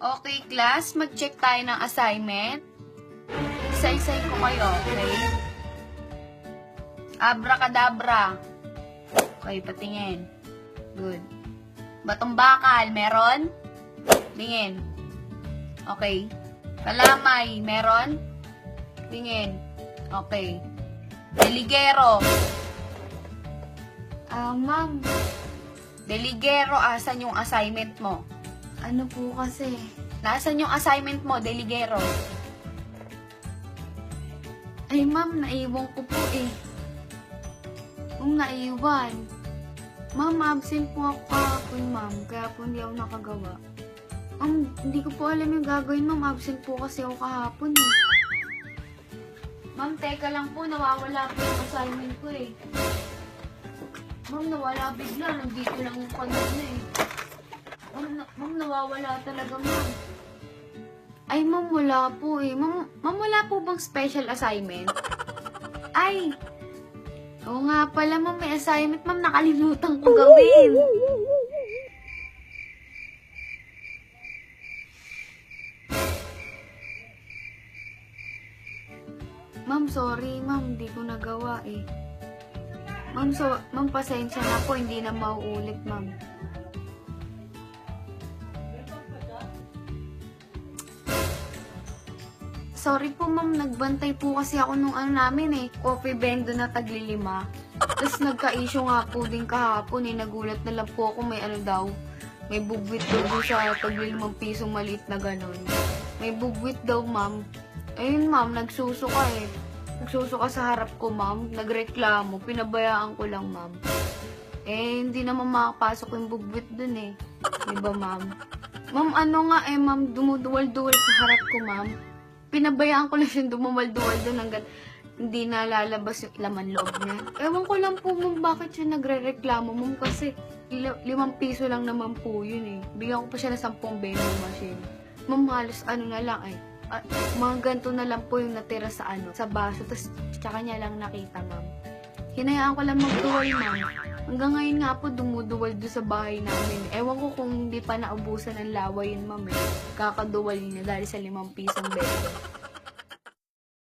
Okay, class, mag-check tayo ng assignment. Isa-isay ko kayo, okay? Abracadabra. Okay, patingin. Good. Batong bakal, meron? Tingin. Okay. Kalamay, meron? Tingin. Okay. Deligero. Ah, ma'am. Deligero, asan yung assignment mo? Ano po kasi? Nasaan yung assignment mo, Deligero? Ay, ma'am, naiwan ko po eh. Kung naiwan. Ma'am, absent po ako kahapon, ma'am. Kaya po hindi ako nakagawa. Ma'am, hindi ko po alam yung gagawin, ma'am. Absent po kasi ako kahapon eh. Ma'am, teka lang po. Nawawala po yung assignment ko eh. Ma'am, nawala bigla. Nandito lang yung kanina eh. Nawawala talaga, ma'am. Ay, ma'am, wala po eh. Ma'am, wala po bang special assignment? Ay! Oo nga pala, ma'am, may assignment, ma'am. Nakalimutan ko gawin. Ma'am, sorry, ma'am. Hindi ko nagawa eh. Ma'am, so, ma'am, pasensya na po. Hindi na mauulit, ma'am. Sorry po, ma'am. Nagbantay po kasi ako nung ano namin eh. Coffee bendo na taglilima. Tapos nagka-issue nga po din kahapon eh. Nagulat na lang po ako may ano daw. May bugwit daw doon sa taglilimang pisong maliit na ganon. May bugwit daw, ma'am. Ayun, ma'am. Nagsusuka eh. Nagsusuka sa harap ko, ma'am. Nagreklamo. Pinabayaan ko lang, ma'am. Eh, hindi naman makapasok yung bugwit dun eh. Di ba, ma'am? Ma'am, ano nga eh, ma'am, dumuduwal-duwal sa harap ko, ma'am. Pinabayaan ko lang siyang dumuwal-duwal dun hanggang hindi na lalabas yung laman loob niya. Ewan ko lang po, ma'am, bakit siya nagre-reklamo, ma'am, kasi li- limang piso lang naman po yun eh. Bigyan ko pa siya ng sampung vending machine. Ma'am, halos ano na lang eh. Ah, mga ganito na lang po yung natira sa ano, sa baso. Tapos, tsaka niya lang nakita, ma'am. Hinayaan ko lang magduwal, ma'am. Hanggang ngayon nga po, dumuduwal doon sa bahay namin. Ewan ko kung hindi pa naubusan ng laway yun, ma'am. Eh. Kakaduwal niya dahil sa limang pisong bento.